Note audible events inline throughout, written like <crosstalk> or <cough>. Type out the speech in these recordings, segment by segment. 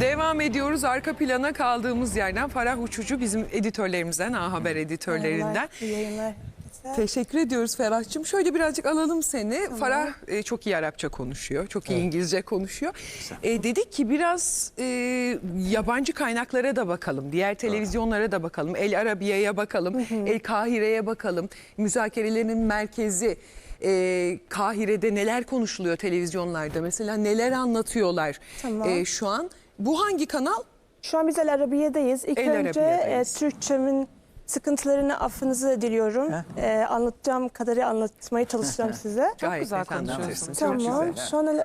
Devam ediyoruz arka plana kaldığımız yerden. Farah Uçucu bizim editörlerimizden, A Haber editörlerinden. İyi yayınlar. Teşekkür ediyoruz Ferah'cığım. Şöyle birazcık alalım seni. Farah e, çok iyi Arapça konuşuyor, çok iyi İngilizce konuşuyor. E, dedik ki biraz e, yabancı kaynaklara da bakalım, diğer televizyonlara da bakalım. El Arabiye'ye bakalım, El Kahire'ye bakalım. Müzakerelerin merkezi e, Kahire'de neler konuşuluyor televizyonlarda? Mesela neler anlatıyorlar Tamam. e, şu an? Bu hangi kanal? Şu an biz El Arabiye'deyiz. İlk El önce e, Arabiye'deyiz. Türkçemin sıkıntılarını affınızı diliyorum. E, anlatacağım kadarı anlatmaya çalışacağım size. Gayet güzel net. Çok tamam. güzel. Şu an El-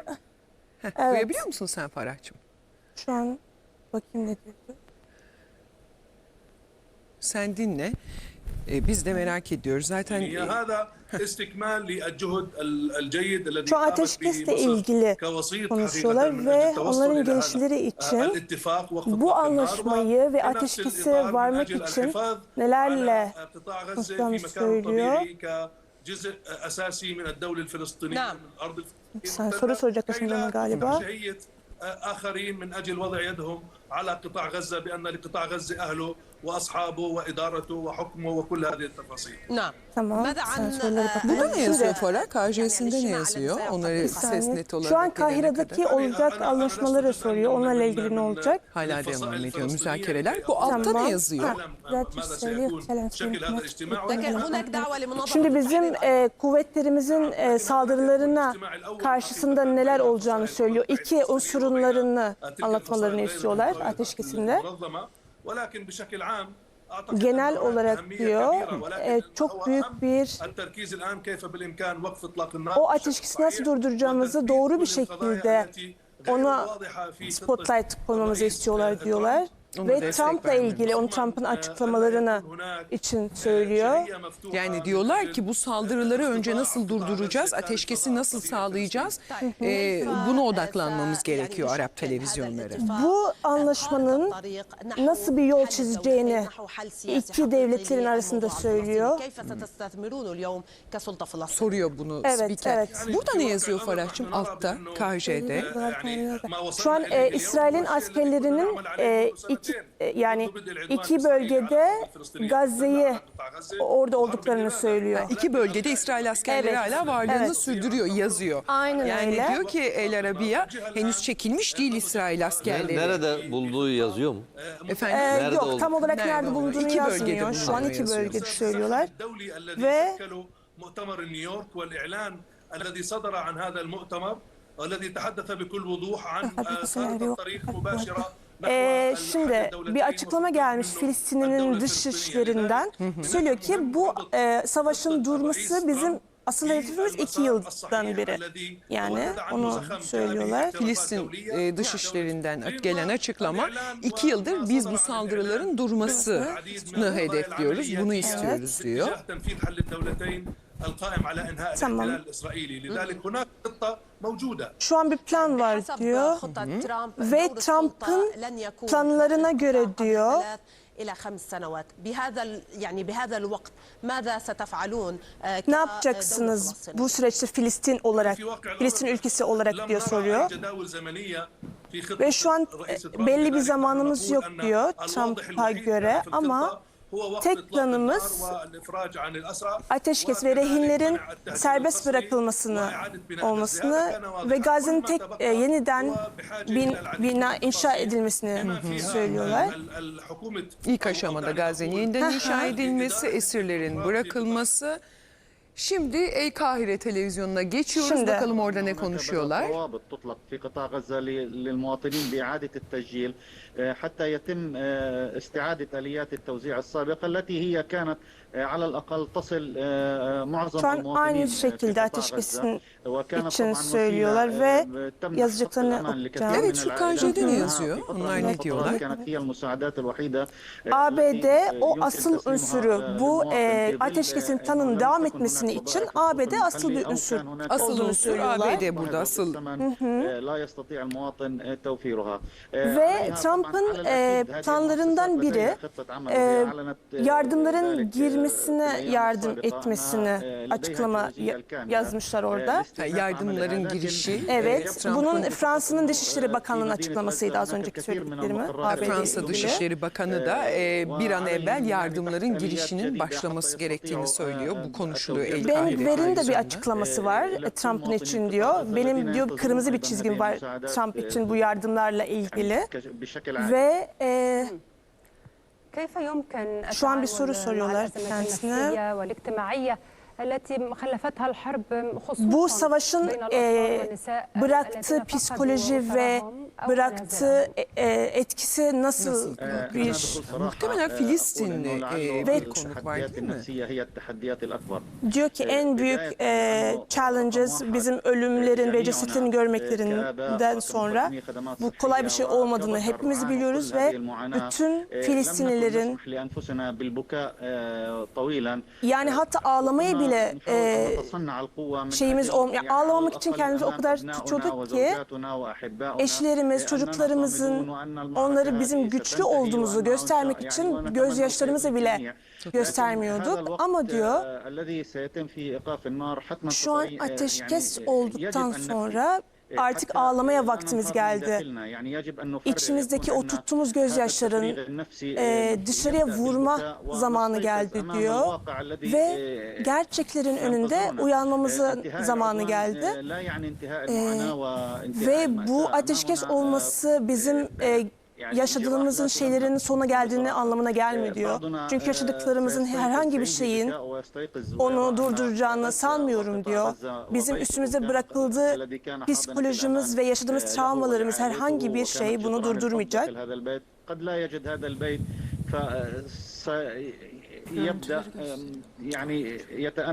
Heh, Evet. Duyabiliyor musun sen Farah'cığım? şu an bakayım ne diyor. Sen dinle. Ee, biz de merak ediyoruz. Zaten هي هذا استكمال للجهد ال- الجيد الذي Şu an قامت به ateşkesle مصر ilgili كوسيط konuşuyorlar حقيقة من ve أجل التوصل onların إلى هذا gelişleri için الاتفاق وقف bu إطلاق النار anlaşmayı ve وفي نفس ateşkese الإطار من varmak أجل için الحفاظ nelerle على قطاع غزة konuşacağını في مكان söylüyor. طبيعي كجزء أساسي من الدولة الفلسطينية نعم. من الأرض الفلسطينية Sen soru soracaksın كي لا bana galiba. شهية آخرين من أجل وضع يدهم على قطاع غزة بأن لقطاع غزة أهله وأصحابه وإدارته وحكمه وكل هذه التفاصيل نعم Tamam. ماذا Sen عن sorulara bak. burada ne Şimdi- yazıyor Farah? KJ'sinde ne yazıyor? Onları ses saniye. net olarak Şu an gelene Kahire'deki kadar. olacak anlaşmaları soruyor. Onlarla ilgili ne olacak? Hala devam ediyor müzakereler. Bu altta Tamam. ne yazıyor? Ha. لا تسألي سلام شكل هذا الاجتماع لكن هناك دعوة لمناظرة Şimdi bizim e, kuvvetlerimizin e, saldırılarına karşısında neler olacağını söylüyor. İki unsurunlarını anlatmalarını istiyorlar ateşkesinde. Genel olarak diyor e, çok büyük bir o ateşkesi nasıl durduracağımızı doğru bir şekilde ona spotlight koymamızı istiyorlar diyorlar. Ona Ve Trump'la ilgili, onu Trump'ın açıklamalarını için söylüyor. Yani diyorlar ki bu saldırıları önce nasıl durduracağız, ateşkesi nasıl sağlayacağız? Ee, buna odaklanmamız gerekiyor Arap televizyonları. Bu anlaşmanın nasıl bir yol çizeceğini iki devletlerin arasında söylüyor. Soruyor bunu Evet, spiker. evet. Burada ne yazıyor Farah'cığım? Altta, KJ'de. Şu an e, İsrail'in askerlerinin e, yani iki bölgede Gazze'yi orada olduklarını söylüyor. İki bölgede İsrail askerleri Evet. hala varlığını Evet. sürdürüyor, yazıyor. Aynen yani öyle. diyor ki El Arabiya henüz çekilmiş değil İsrail askerleri. Nerede bulduğu yazıyor mu? Efendim? E, Nerede yok oldu? tam olarak Nerede nerede oldu? bulunduğunu İki bölgede yazmıyor. Şu an bulunduğunu iki yazıyor. bölgede söylüyorlar. ve ve مؤتمر نيويورك والإعلان الذي صدر عن هذا المؤتمر والذي تحدث بكل وضوح عن أبي بس خارطة يعني الطريق مباشرة ee, şimdi bir açıklama gelmiş Filistin'in dışişlerinden. Söylüyor ki bu e, savaşın durması bizim asıl hedefimiz iki yıldan beri. Yani onu söylüyorlar. Filistin e, dışişlerinden gelen açıklama iki yıldır biz bu saldırıların durmasını hedefliyoruz, bunu istiyoruz diyor. Tamam. tamam. Şu an bir plan var diyor. Ve Trump'ın planlarına göre diyor إلى خمس سنوات بهذا ال- يعني بهذا الوقت ماذا ستفعلون آه، ne كدولة yapacaksınız فلسطينية؟ bu süreçte Filistin olarak, Filistin ülkesi olarak diyor soruyor. Ve şu an e, belli bir zamanımız yok diyor Trump'a göre ama tek planımız ateşkes ve rehinlerin serbest bırakılmasını olmasını ve Gazze'nin tek e, yeniden bin, bina inşa edilmesini söylüyorlar. İlk aşamada Gazze'nin yeniden inşa edilmesi, esirlerin bırakılması. Şimdi El Kahire televizyonuna geçiyoruz. Şimdi. Bakalım orada ne konuşuyorlar. ضوابط تطلق في قطاع غزة للمواطنين بإعادة التسجيل حتى يتم آه، استعادة آليات التوزيع السابقة التي هي كانت على الأقل تصل آه، معظم Şu an المواطنين aynı آه، في şekilde قطاع ateşkesin غزة. وكانت için طبعاً söylüyorlar وسيلة، ve آه، تم yazdıklarını خفض الأمان لكثير okuyacağım. Evet, من şu العائلات KJ'de ne منها yazıyor? في فترة Onlar من ne الفترات diyorlar? كانت هي المساعدات الوحيدة آه، ABD التي o يمكن asıl تسليمها unsuru bu للمواطن e, في ظل ateşkesin أنه tanın لم devam تكن etmesi etmesini için ABD asıl bir unsur Asıl olduğunu unsur söylüyorlar. ABD burada asıl. Ve Trump'ın e, planlarından biri e, yardımların girmesine yardım etmesini e, açıklama yazmışlar orada. E, yardımların girişi. Evet. Bunun Fransa'nın Dışişleri e, Bakanlığı'nın açıklamasıydı az önceki söylediklerimi. Fransa Dışişleri Bakanı da bir an evvel yardımların girişinin başlaması gerektiğini söylüyor. Bu konuşuluyor. Ben Gver'in de bir açıklaması var Trump'ın için diyor. Benim diyor kırmızı bir çizgim var Trump için bu yardımlarla ilgili. Ve e, şu an bir soru soruyorlar kendisine. Bu savaşın e, bıraktığı psikoloji ve bıraktığı e, e, etkisi nasıl bir şey? muhtemelen Filistinli e, ve konuk var değil mi? Diyor ki en büyük e, challenges bizim ölümlerin ve cesetlerini görmeklerinden sonra bu kolay bir şey olmadığını hepimiz biliyoruz ve bütün Filistinlilerin yani hatta ağlamayı bile e, şeyimiz olmuyor. Ağlamamak için kendimizi o kadar tutuyorduk ki eşlerimiz çocuklarımızın onları bizim güçlü olduğumuzu göstermek için gözyaşlarımızı bile göstermiyorduk. Ama diyor şu an ateşkes olduktan sonra artık ağlamaya vaktimiz geldi. İçimizdeki o tuttuğumuz gözyaşların e, dışarıya vurma zamanı geldi diyor. Ve gerçeklerin önünde uyanmamızın zamanı geldi. Ee, ve bu ateşkes olması bizim e, yaşadığımızın şeylerin sona geldiğini anlamına gelmiyor diyor. Çünkü yaşadıklarımızın herhangi bir şeyin onu durduracağını sanmıyorum diyor. Bizim üstümüze bırakıldığı psikolojimiz ve yaşadığımız travmalarımız herhangi bir şey bunu durdurmayacak.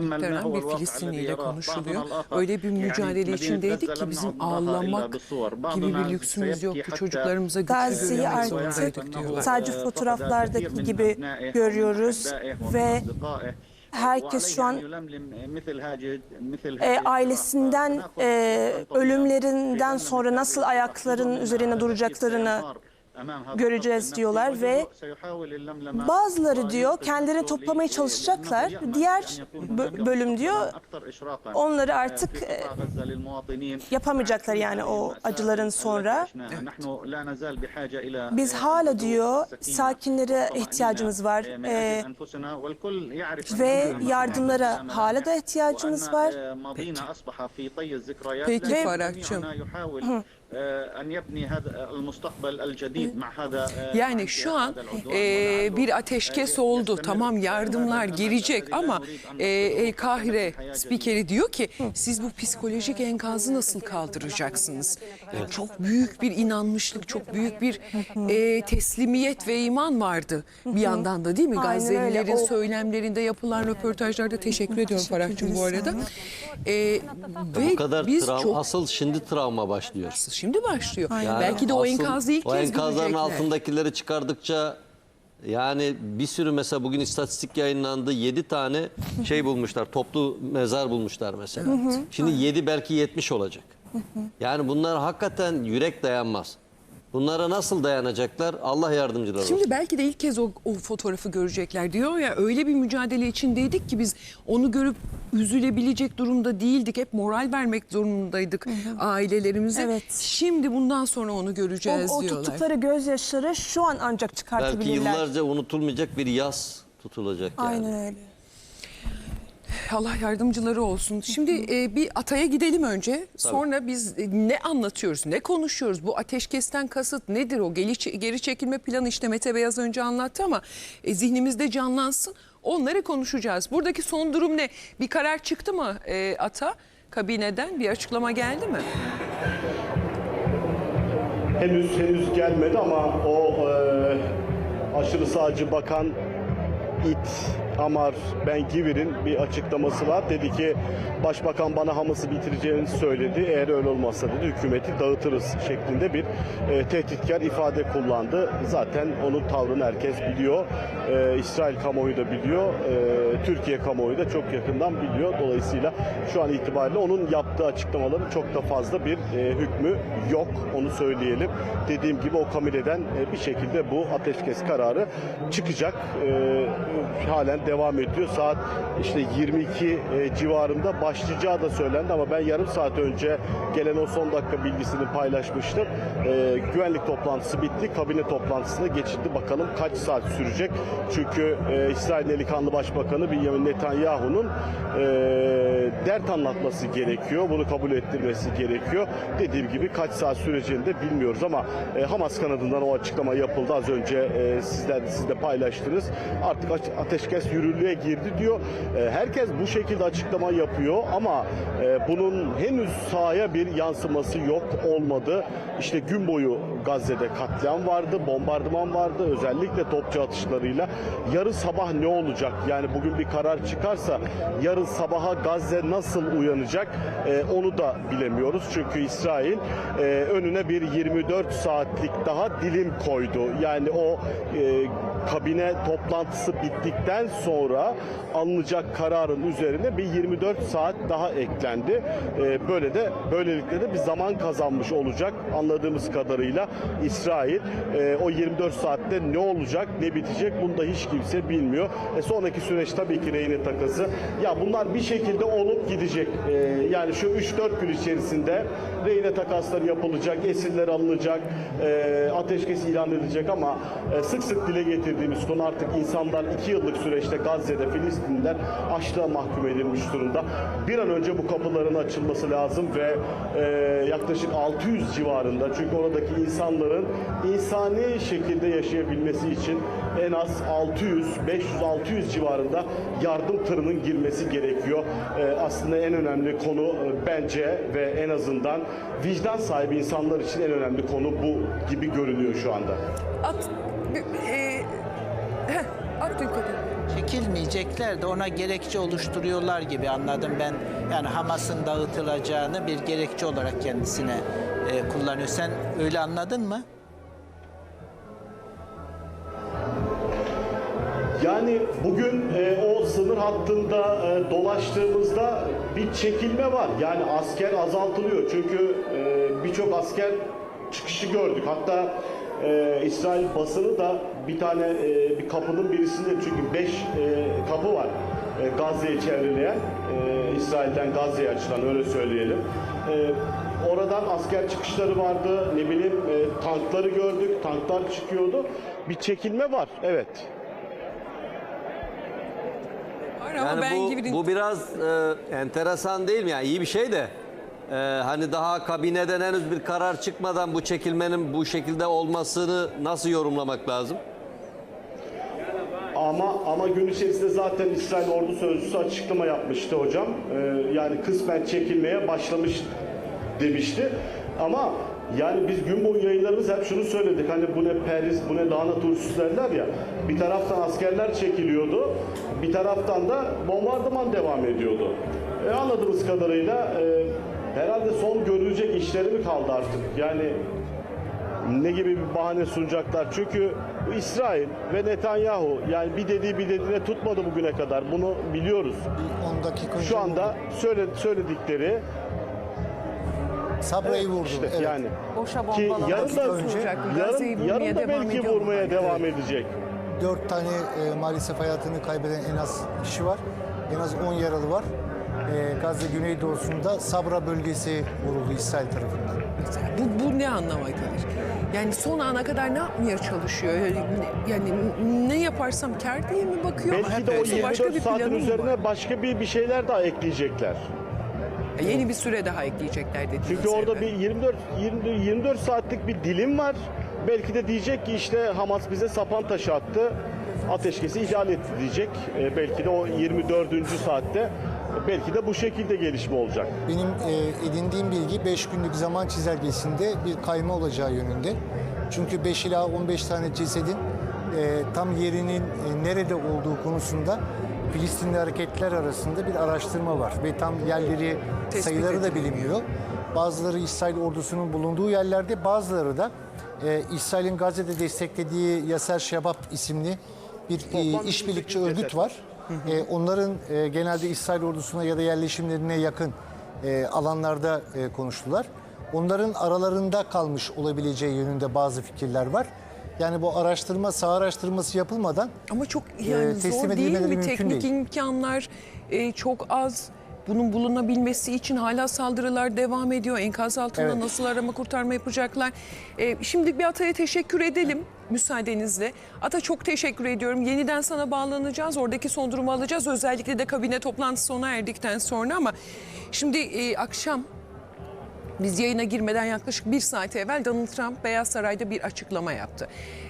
Muhtemelen bir Filistinli ile konuşuluyor. Öyle bir mücadele içindeydik ki bizim ağlamak gibi bir lüksümüz yoktu. Çocuklarımıza güçlü zorundaydık diyorlar. sadece fotoğraflardaki gibi görüyoruz ve herkes şu an e, ailesinden e, ölümlerinden sonra nasıl ayaklarının üzerine duracaklarını göreceğiz diyorlar ve bazıları diyor kendilerini toplamaya çalışacaklar. Diğer bö- bölüm diyor onları artık e, yapamayacaklar yani o acıların sonra. Biz hala diyor sakinlere ihtiyacımız var e, ve yardımlara hala da ihtiyacımız var. Peki Ve- Farah'cığım. Yani <laughs> Yani şu an e, bir ateşkes oldu. Tamam yardımlar girecek ama e, El Kahire spikeri diyor ki siz bu psikolojik enkazı nasıl kaldıracaksınız? Yani çok büyük bir inanmışlık, çok büyük bir e, teslimiyet ve iman vardı bir yandan da değil mi? Aynen öyle. Gazze'lilerin O- söylemlerinde yapılan röportajlarda teşekkür ediyorum Farah'cığım bu arada. E, ve Bu kadar biz travma, çok asıl şimdi travma başlıyor. Şimdi başlıyor. Yani Belki de o enkazı ilk o kez enkazların görecekler. altındakileri çıkardıkça yani bir sürü mesela bugün istatistik yayınlandı. 7 tane şey bulmuşlar. Toplu mezar bulmuşlar mesela. Şimdi 7 belki 70 olacak. Yani bunlar hakikaten yürek dayanmaz. Bunlara nasıl dayanacaklar? Allah yardımcıları olsun. Şimdi belki de ilk kez o, o fotoğrafı görecekler diyor ya öyle bir mücadele içindeydik ki biz onu görüp üzülebilecek durumda değildik. Hep moral vermek zorundaydık ailelerimize. Evet. Şimdi bundan sonra onu O, göreceğiz o diyorlar. tuttukları gözyaşları şu an ancak belki çıkartabilirler. yıllarca unutulmayacak bir yaz tutulacak yani. Aynen öyle. Allah yardımcıları olsun. Şimdi e, bir ataya gidelim önce. Sonra biz e, ne anlatıyoruz, ne konuşuyoruz? Bu ateşkesten kasıt nedir o? Geri, geri çekilme planı işte Mete Beyaz önce anlattı ama e, zihnimizde canlansın. Onları konuşacağız. Buradaki son durum ne? Bir karar çıktı mı e, ata? Kabineden bir açıklama geldi mi? henüz henüz gelmedi ama o e, aşırı sağcı bakan it Amar Ben Givir'in bir açıklaması var. Dedi ki Başbakan bana Hamas'ı bitireceğini söyledi. Eğer öyle olmazsa dedi hükümeti dağıtırız şeklinde bir e, tehditkar ifade kullandı. Zaten onun tavrını herkes biliyor. E, İsrail kamuoyu da biliyor. E, Türkiye kamuoyu da çok yakından biliyor. Dolayısıyla şu an itibariyle onun yaptığı açıklamaların çok da fazla bir e, hükmü yok. Onu söyleyelim. Dediğim gibi o kabileden e, bir şekilde bu ateşkes kararı çıkacak. E, halen devam ediyor. Saat işte 22 e, civarında başlayacağı da söylendi ama ben yarım saat önce gelen o son dakika bilgisini paylaşmıştım. E, güvenlik toplantısı bitti. Kabine toplantısına geçildi. Bakalım kaç saat sürecek? Çünkü e, İsrail Delikanlı Başbakanı Benjamin Netanyahu'nun dert anlatması gerekiyor. Bunu kabul ettirmesi gerekiyor. Dediğim gibi kaç saat süreceğini de bilmiyoruz ama Hamas kanadından o açıklama yapıldı. Az önce sizler siz de paylaştınız. Artık ateşkes yürürlüğe girdi diyor. E, herkes bu şekilde açıklama yapıyor ama e, bunun henüz sahaya bir yansıması yok olmadı. İşte gün boyu Gazze'de katliam vardı, bombardıman vardı. Özellikle topçu atışlarıyla. Yarın sabah ne olacak? Yani bugün bir karar çıkarsa yarın sabaha Gazze nasıl uyanacak? E, onu da bilemiyoruz. Çünkü İsrail e, önüne bir 24 saatlik daha dilim koydu. Yani o e, kabine toplantısı bittikten sonra alınacak kararın üzerine bir 24 saat daha eklendi. E, böyle de böylelikle de bir zaman kazanmış olacak anladığımız kadarıyla İsrail. E, o 24 saatte ne olacak, ne bitecek bunu da hiç kimse bilmiyor. E, sonraki süreç tabii ki rehine takası. Ya bunlar bir şekilde olup gidecek. E, yani şu 3-4 gün içerisinde rehine takasları yapılacak, esirler alınacak, e, ateşkes ilan edilecek ama e, sık sık dile getirdiğimiz konu artık insanlar 2 yıllık süreçte Gazze'de Filistinliler açlığa mahkum edilmiş durumda. Bir an önce bu kapıların açılması lazım ve e, yaklaşık 600 civarında çünkü oradaki insanların insani şekilde yaşayabilmesi için en az 600, 500-600 civarında yardım tırının girmesi gerekiyor. E, aslında en önemli konu e, bence ve en azından vicdan sahibi insanlar için en önemli konu bu gibi görünüyor şu anda. At, e, Abdülkadir. çekilmeyecekler de ona gerekçe oluşturuyorlar gibi anladım ben. Yani Hamas'ın dağıtılacağını bir gerekçe olarak kendisine e, kullanıyor. Sen öyle anladın mı? Yani bugün e, o sınır hattında e, dolaştığımızda bir çekilme var. Yani asker azaltılıyor. Çünkü e, birçok asker çıkışı gördük. Hatta e, İsrail basını da bir tane e, bir kapının birisinde çünkü 5 kapı var e, Gazze'yi çevreleyen. E, İsrail'den Gazze'ye açılan öyle söyleyelim. E, Oradan asker çıkışları vardı. Ne bileyim e, tankları gördük. Tanklar çıkıyordu. Bir çekilme var. Evet. Var ama Yani ben bu, gibi bu biraz e, enteresan değil mi? Yani iyi bir şey de e, hani daha kabineden henüz bir karar çıkmadan bu çekilmenin bu şekilde olmasını nasıl yorumlamak lazım? Ama ama gün içerisinde zaten İsrail ordu sözcüsü açıklama yapmıştı hocam. Ee, yani kısmen çekilmeye başlamış demişti. Ama yani biz gün boyu yayınlarımız hep şunu söyledik. Hani bu ne Paris, bu ne lahana turşusu derler ya. Bir taraftan askerler çekiliyordu. Bir taraftan da bombardıman devam ediyordu. E, anladığımız kadarıyla e, herhalde son görülecek işleri mi kaldı artık? Yani ne gibi bir bahane sunacaklar. Çünkü İsrail ve Netanyahu yani bir dediği bir dediğine tutmadı bugüne kadar. Bunu biliyoruz. 10 dakika Şu anda söyle, söyledikleri Sabra'yı vurdu. işte evet. yani boşa ki yarın da, yarın, vurmaya yarın da devam belki vurmaya devam edecek. 4 tane e, maalesef hayatını kaybeden en az kişi var. En az 10 yaralı var. E, Gazze güneydoğusunda Sabra bölgesi vuruldu İsrail tarafından. Bu, bu ne anlama gelir? Yani son ana kadar ne yapmaya çalışıyor? Yani, yani ne yaparsam kar diye mi bakıyor? Belki de o Yoksa 24 başka bir saatin mı var? üzerine başka bir bir şeyler daha ekleyecekler. Yeni bir süre daha ekleyecekler dediğiniz Çünkü orada bir 24 24 24 saatlik bir dilim var. Belki de diyecek ki işte Hamas bize sapan taşı attı. Ateşkesi ihlal etti diyecek. Ee, belki de o 24. saatte belki de bu şekilde gelişme olacak. Benim e, edindiğim bilgi 5 günlük zaman çizelgesinde bir kayma olacağı yönünde. Çünkü 5 ila 15 tane cesedin e, tam yerinin e, nerede olduğu konusunda Filistinli hareketler arasında bir araştırma var ve tam yerleri Tespit sayıları da edilmiyor. bilinmiyor. Bazıları İsrail ordusunun bulunduğu yerlerde, bazıları da e, İsrail'in Gazze'de desteklediği Yaser Şebap isimli bir e, işbirlikçi örgüt var. E, onların e, genelde İsrail ordusuna ya da yerleşimlerine yakın e, alanlarda e, konuştular. Onların aralarında kalmış olabileceği yönünde bazı fikirler var. Yani bu araştırma, saha araştırması yapılmadan Ama çok yani zor teslim değil edilmeleri mi? mümkün Teknik değil. imkanlar e, çok az. Bunun bulunabilmesi için hala saldırılar devam ediyor. Enkaz altında Evet. nasıl arama kurtarma yapacaklar? E, şimdi bir Ata'ya teşekkür edelim müsaadenizle. Ata çok teşekkür ediyorum. Yeniden sana bağlanacağız. Oradaki son durumu alacağız. Özellikle de kabine toplantısı sona erdikten sonra ama şimdi e, akşam biz yayına girmeden yaklaşık bir saat evvel Donald Trump Beyaz Saray'da bir açıklama yaptı.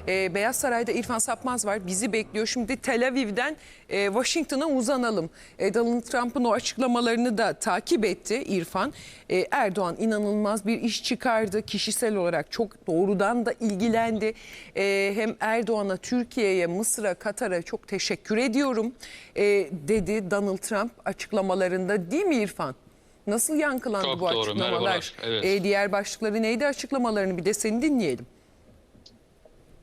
Ee, Beyaz Saray'da İrfan Sapmaz var bizi bekliyor. Şimdi Tel Aviv'den e, Washington'a uzanalım. E, Donald Trump'ın o açıklamalarını da takip etti İrfan. E, Erdoğan inanılmaz bir iş çıkardı. Kişisel olarak çok doğrudan da ilgilendi. E, hem Erdoğan'a, Türkiye'ye, Mısır'a, Katar'a çok teşekkür ediyorum e, dedi Donald Trump açıklamalarında değil mi İrfan? Nasıl yankılandı Çok bu doğru, açıklamalar? merhabalar, evet. Ee, diğer başlıkları neydi açıklamalarını bir de seni dinleyelim.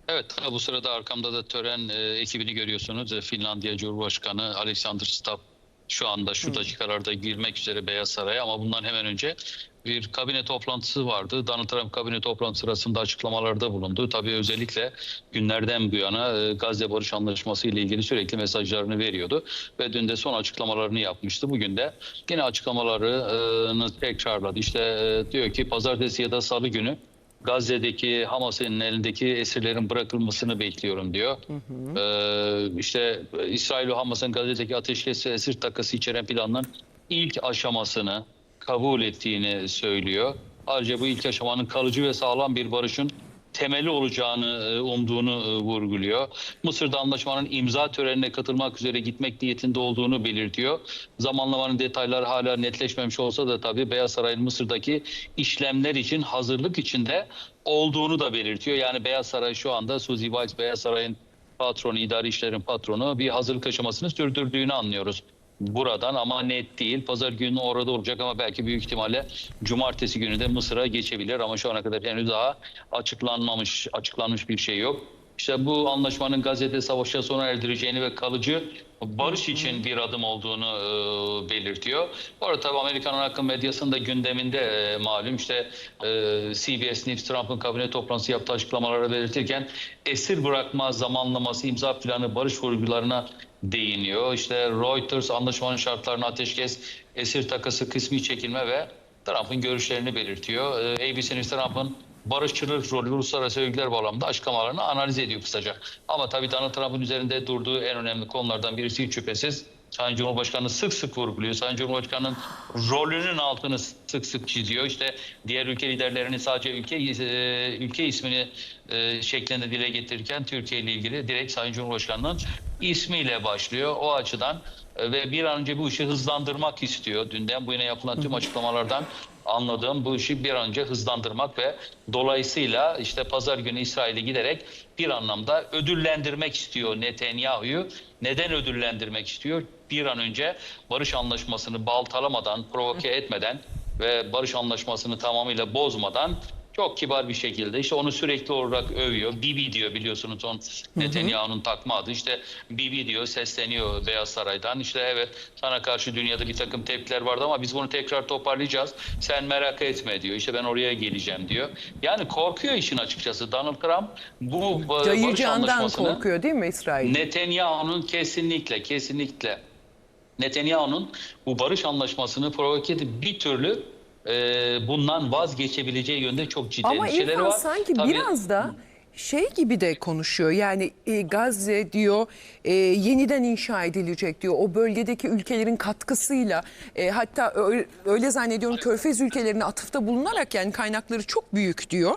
Evet bu sırada arkamda da tören e, ekibini görüyorsunuz. E, Finlandiya Cumhurbaşkanı Alexander Stubb şu anda şu dakikalarda girmek üzere Beyaz Saray'a ama bundan hemen önce bir kabine toplantısı vardı. Donald Trump kabine toplantısı sırasında açıklamalarda bulundu. Tabii özellikle günlerden bu yana e, Gazze Barış Anlaşması ile ilgili sürekli mesajlarını veriyordu. Ve dün de son açıklamalarını yapmıştı. Bugün de yine açıklamalarını tekrarladı. İşte e, diyor ki pazartesi ya da salı günü Gazze'deki Hamas'ın elindeki esirlerin bırakılmasını bekliyorum diyor. Ee, işte İsrail ve Hamas'ın Gazze'deki ateşkes esir takası içeren planın ilk aşamasını kabul ettiğini söylüyor. Ayrıca bu ilk aşamanın kalıcı ve sağlam bir barışın temeli olacağını e, umduğunu e, vurguluyor. Mısır'da anlaşmanın imza törenine katılmak üzere gitmek niyetinde olduğunu belirtiyor. Zamanlamanın detayları hala netleşmemiş olsa da tabii Beyaz Saray'ın Mısır'daki işlemler için hazırlık içinde olduğunu da belirtiyor. Yani Beyaz Saray şu anda Suzy Weiss Beyaz Saray'ın patronu, idari işlerin patronu bir hazırlık aşamasını sürdürdüğünü anlıyoruz buradan ama net değil. Pazar günü orada olacak ama belki büyük ihtimalle cumartesi günü de Mısır'a geçebilir ama şu ana kadar henüz daha açıklanmamış açıklanmış bir şey yok. İşte bu anlaşmanın Gazze'de savaşa sona erdireceğini ve kalıcı barış için bir adım olduğunu e, belirtiyor. Bu arada tabii Amerikan akım medyasında gündeminde e, malum işte e, CBS News Trump'ın kabine toplantısı yaptığı açıklamaları belirtirken esir bırakma zamanlaması imza planı barış vurgularına değiniyor. İşte Reuters anlaşmanın şartlarını ateşkes, esir takası kısmi çekilme ve Trump'ın görüşlerini belirtiyor. Ee, ABC News Trump'ın barışçılık rolü uluslararası övgüler bağlamında açıklamalarını analiz ediyor kısaca. Ama tabii Donald Trump'ın üzerinde durduğu en önemli konulardan birisi hiç şüphesiz Sayın Cumhurbaşkanı sık sık vurguluyor. Sayın Cumhurbaşkanı'nın rolünün altını sık sık çiziyor. İşte diğer ülke liderlerini sadece ülke e, ülke ismini e, şeklinde dile getirirken Türkiye ile ilgili direkt Sayın Cumhurbaşkanı'nın ismiyle başlıyor. O açıdan e, ve bir an önce bu işi hızlandırmak istiyor. Dünden bu yana yapılan tüm açıklamalardan anladığım bu işi bir an önce hızlandırmak ve dolayısıyla işte pazar günü İsrail'e giderek bir anlamda ödüllendirmek istiyor Netanyahu'yu. Neden ödüllendirmek istiyor? Bir an önce barış anlaşmasını baltalamadan, provoke <laughs> etmeden ve barış anlaşmasını tamamıyla bozmadan çok kibar bir şekilde işte onu sürekli olarak övüyor. Bibi diyor biliyorsunuz on Netanyahu'nun takma adı. İşte Bibi diyor sesleniyor Beyaz Saray'dan. İşte evet sana karşı dünyada bir takım tepkiler vardı ama biz bunu tekrar toparlayacağız. Sen merak etme diyor. İşte ben oraya geleceğim diyor. Yani korkuyor işin açıkçası. Donald Trump bu e, barış anlaşmasını korkuyor değil mi İsrail? Netanyahu'nun kesinlikle kesinlikle Netanyahu'nun bu barış anlaşmasını provoke edip bir türlü e, bundan vazgeçebileceği yönde çok ciddi Ama endişeleri İrfan var. sanki Tabii- biraz da şey gibi de konuşuyor. Yani e, Gazze diyor e, yeniden inşa edilecek diyor. O bölgedeki ülkelerin katkısıyla e, hatta öyle, öyle zannediyorum Körfez ülkelerine atıfta bulunarak yani kaynakları çok büyük diyor.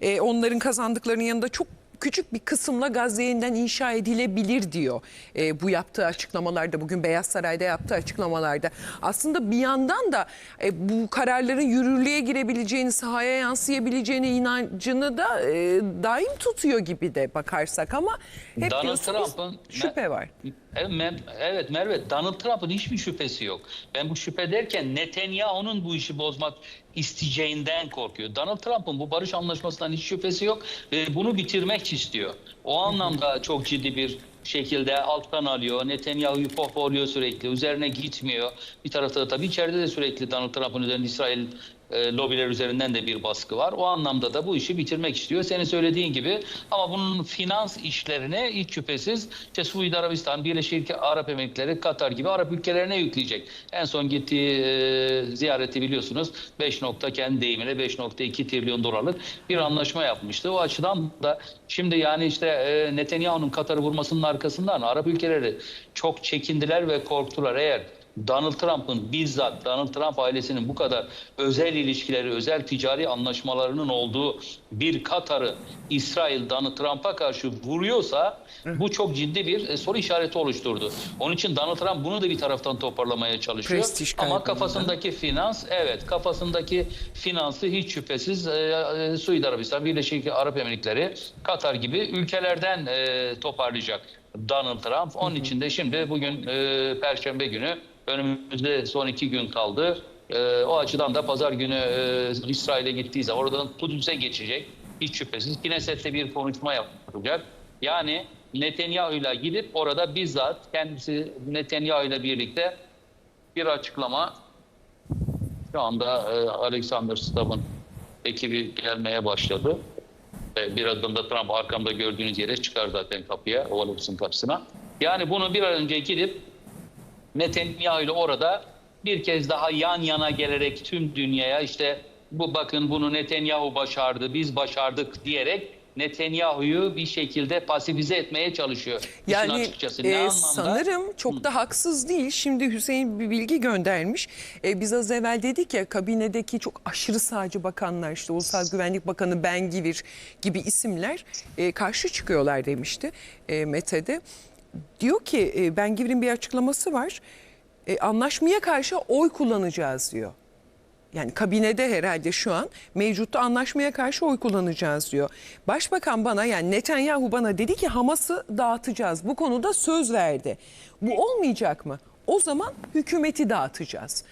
E, onların kazandıklarının yanında çok küçük bir kısımla Gazze yeniden inşa edilebilir diyor. E, bu yaptığı açıklamalarda bugün Beyaz Saray'da yaptığı açıklamalarda. Aslında bir yandan da e, bu kararların yürürlüğe girebileceğini, sahaya yansıyabileceğine inancını da e, daim tutuyor gibi de bakarsak ama hep Donald Trump'ın şüphe var. Evet, Mer- evet Merve, Donald Trump'ın hiçbir şüphesi yok. Ben bu şüphe derken Netanyahu'nun bu işi bozmak isteyeceğinden korkuyor. Donald Trump'ın bu barış anlaşmasından hiç şüphesi yok ve bunu bitirmek istiyor. O anlamda çok ciddi bir şekilde alttan alıyor. Netanyahu'yu pohpohluyor sürekli. Üzerine gitmiyor. Bir tarafta da tabii içeride de sürekli Donald Trump'ın üzerinde İsrail e, lobiler üzerinden de bir baskı var. O anlamda da bu işi bitirmek istiyor. Senin söylediğin gibi ama bunun finans işlerine hiç şüphesiz işte Suudi Arabistan, Birleşik Arap Emirlikleri, Katar gibi Arap ülkelerine yükleyecek. En son gittiği e, ziyareti biliyorsunuz 5 nokta kendi deyimiyle 5.2 trilyon dolarlık bir anlaşma yapmıştı. O açıdan da şimdi yani işte e, Netanyahu'nun Katar'ı vurmasının arkasından Arap ülkeleri çok çekindiler ve korktular. Eğer Donald Trump'ın bizzat Donald Trump ailesinin bu kadar özel ilişkileri, özel ticari anlaşmalarının olduğu bir Katar'ı İsrail Donald Trump'a karşı vuruyorsa bu çok ciddi bir e, soru işareti oluşturdu. Onun için Donald Trump bunu da bir taraftan toparlamaya çalışıyor. Prestij Ama kafasındaki finans evet kafasındaki finansı hiç şüphesiz e, e, Suudi Arabistan, Birleşik Arap Emirlikleri, Katar gibi ülkelerden e, toparlayacak Donald Trump. Onun için de şimdi bugün e, Perşembe günü önümüzde son iki gün kaldı. E, o açıdan da pazar günü e, İsrail'e gittiği zaman oradan Kudüs'e geçecek. Hiç şüphesiz Knesset'te bir konuşma yapacak. Yani Netanyahu'yla gidip orada bizzat kendisi Netanyahu'yla birlikte bir açıklama şu anda e, Alexander Stubb'ın ekibi gelmeye başladı. E, birazdan da Trump arkamda gördüğünüz yere çıkar zaten kapıya, Oval Ofis'in kapısına. Yani bunu bir an önce gidip Netanyahu ile orada bir kez daha yan yana gelerek tüm dünyaya işte bu bakın bunu Netanyahu başardı, biz başardık diyerek Netanyahu'yu bir şekilde pasifize etmeye çalışıyor. İşin Yani açıkçası ne e, anlamda? sanırım çok da haksız değil. Şimdi Hüseyin bir bilgi göndermiş. E, biz az evvel dedik ya kabinedeki çok aşırı sağcı bakanlar işte Ulusal Güvenlik Bakanı Ben Gvir gibi isimler e, karşı çıkıyorlar demişti e, Mete'de. Diyor ki e, Ben Gvir'in bir açıklaması var. E, anlaşmaya karşı oy kullanacağız diyor. Yani kabinede herhalde şu an mevcutta anlaşmaya karşı oy kullanacağız diyor. Başbakan bana yani Netanyahu bana dedi ki Hamas'ı dağıtacağız. Bu konuda söz verdi. Bu olmayacak mı? O zaman hükümeti dağıtacağız.